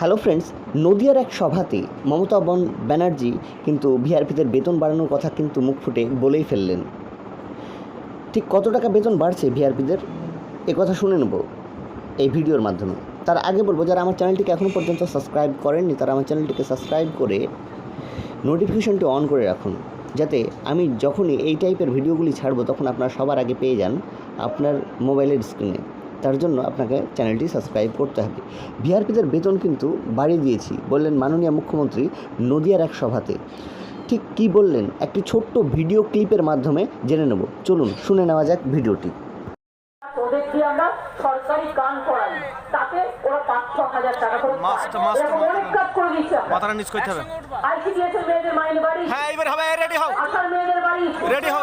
Hello friends নদিয়ার এক সভাতে মমতা বন ব্যানার্জি কিন্তু ভিআরপিদের বেতন বাড়ানোর কথা কিন্তু মুখ ফুটে বলেই ফেললেন। ঠিক কত টাকা বেতন বাড়ছে ভিআরপিদের এ কথা শুনে নেব এই ভিডিওর মাধ্যমে। তার আগে বলব, যারা আমার চ্যানেলটিকে এখনও পর্যন্ত সাবস্ক্রাইব করেননি, তারা আমার চ্যানেলটিকে সাবস্ক্রাইব করে নোটিফিকেশনটি অন করে রাখুন। যাতে আমি যখনই এই টাইপের ভিডিওগুলি ছাড়বো, তখন আপনারা সবার আগে পেয়ে যান আপনার মোবাইলের স্ক্রিনে তার জন্য আপনাকে চ্যানেলটি সাবস্ক্রাইব করতে হবে। ভিআরপিদের বেতন কিন্তু বাড়িয়ে দিয়েছি বললেন মাননীয় মুখ্যমন্ত্রী নদিয়ার এক সভাতে। ঠিক কি বললেন? একটি ছোট্ট ভিডিও ক্লিপের মাধ্যমে জেনে নেব। চলুন শুনে নেওয়া যাক ভিডিওটি। দিয়ে আমরা সরকারি গান করাই তাতে ওরা পাঁচ ছ হাজার টাকা করে মাস্ট, মাস্ট, অনেক কাজ করে দিচ্ছি মাথাটা নিচ করতে হবে। আইসিডিএস এর মেয়েদের মাইনে বাড়ি। হ্যাঁ এবার হবে রেডি হও। আশার মেয়েদের বাড়ি। রেডি হও